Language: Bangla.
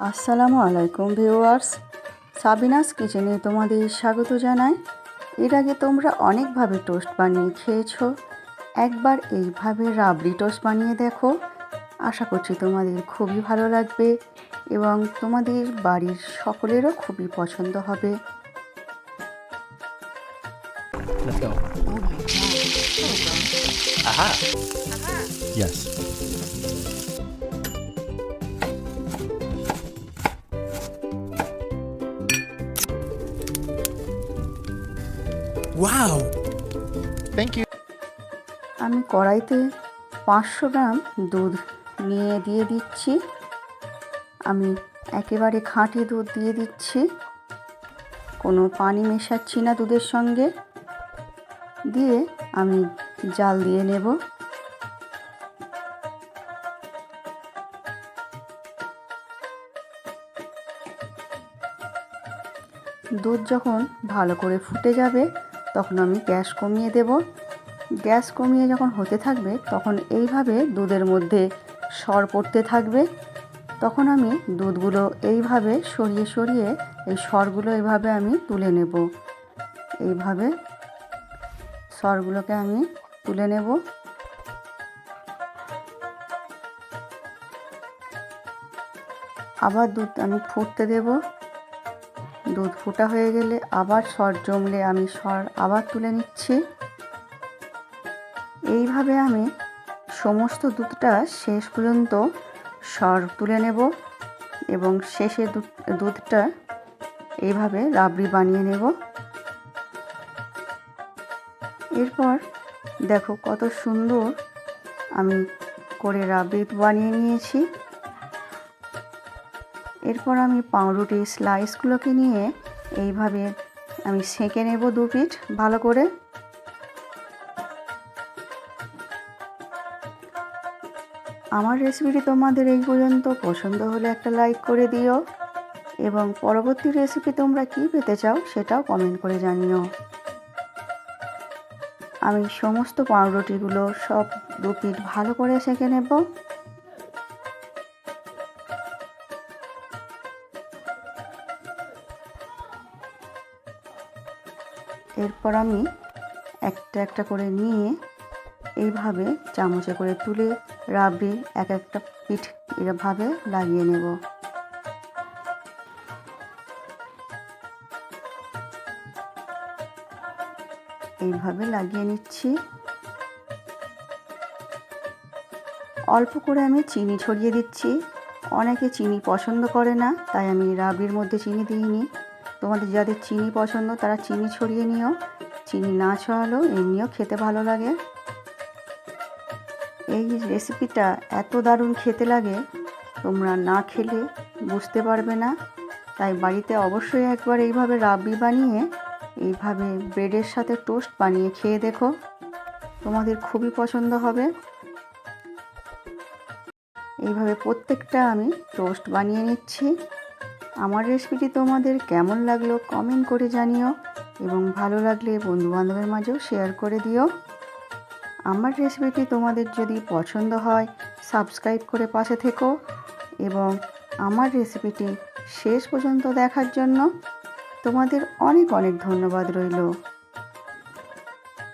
আসসালামু আলাইকুম ভিউয়ার্স সাবিনাস কিচেনে তোমাদের স্বাগত জানাই এর আগে তোমরা অনেকভাবে টোস্ট বানিয়ে খেয়েছো একবার এইভাবে রাবড়ি টোস্ট বানিয়ে দেখো আশা করছি তোমাদের খুবই ভালো লাগবে এবং তোমাদের বাড়ির সকলেরও খুবই পছন্দ হবে Let's go. Oh my god. Aha. Yes. Wow. Thank you. আমি কড়াইতে পাঁচশো গ্রাম দুধ নিয়ে দিয়ে দিচ্ছি আমি একেবারে খাঁটি দুধ দিয়ে দিচ্ছি কোনো পানি মেশাচ্ছি না দুধের সঙ্গে দিয়ে আমি জাল দিয়ে নেব দুধ যখন ভালো করে ফুটে যাবে তখন আমি গ্যাস কমিয়ে দেব। গ্যাস কমিয়ে যখন হতে থাকবে, তখন এইভাবে দুধের মধ্যে সর পড়তে থাকবে। তখন আমি দুধগুলো এইভাবে সরিয়ে সরিয়ে এই সরগুলো এইভাবে আমি তুলে নেব। এইভাবে সরগুলোকে আমি তুলে নেব। আবার দুধ আমি ফুটতে দেব। দুধ ফোটা হয়ে গেলে আবার সর জমলে আমি সর আবার তুলে নিচ্ছি। এইভাবে আমি সমস্ত দুধটা শেষ পর্যন্ত সর তুলে নেব এবং শেষে দুধটা এইভাবে রাবড়ি বানিয়ে নেব। এরপর দেখো কত সুন্দর আমি করে রাবড়ি বানিয়ে নিয়েছি। এরপর আমি পাউরুটির স্লাইসগুলোকে নিয়ে এইভাবে আমি সেঁকে নেব দু পিঠ ভালো করে। আমার রেসিপিটি তোমাদের এই পর্যন্ত। পছন্দ হলে একটা লাইক করে দিও এবং পরবর্তী রেসিপি তোমরা কী পেতে চাও সেটাও কমেন্ট করে জানিও। আমি সমস্ত পাউরুটিগুলো সব দু পিঠ ভালো করে সেঁকে নেব। এরপর আমি একটা একটা করে নিয়ে এইভাবে চামচে করে তুলে রাবড়ি এক একটা পিঠ এভাবে লাগিয়ে নেব। এইভাবে লাগিয়ে নিচ্ছি। অল্প করে আমি চিনি ছড়িয়ে দিচ্ছি। অনেকে চিনি পছন্দ করে না, তাই আমি রাবড়ির মধ্যে চিনি দিইনি। তোমাদের যাদের চিনি পছন্দ, তারা চিনি ছড়িয়ে নিও। চিনি না ছড়ালেও এমনিও খেতে ভালো লাগে। এই রেসিপিটা এত দারুণ খেতে লাগে, তোমরা না খেলে বুঝতে পারবে না। তাই বাড়িতে অবশ্যই একবার এইভাবে রাবড়ি বানিয়ে, এইভাবে ব্রেডের সাথে টোস্ট বানিয়ে খেয়ে দেখো। তোমাদের খুবই পছন্দ হবে। এইভাবে প্রত্যেকটা আমি টোস্ট বানিয়ে নিচ্ছি। আমার রেসিপিটি তোমাদের কেমন লাগল কমেন্ট করে জানিও এবং ভালো লাগলে বন্ধুবান্ধবের মাঝেও শেয়ার করে দিও। আমার রেসিপিটি তোমাদের যদি পছন্দ হয় সাবস্ক্রাইব করে পাশে থেকো এবং আমার রেসিপিটি শেষ পর্যন্ত দেখার জন্য তোমাদের অনেক অনেক ধন্যবাদ রইল।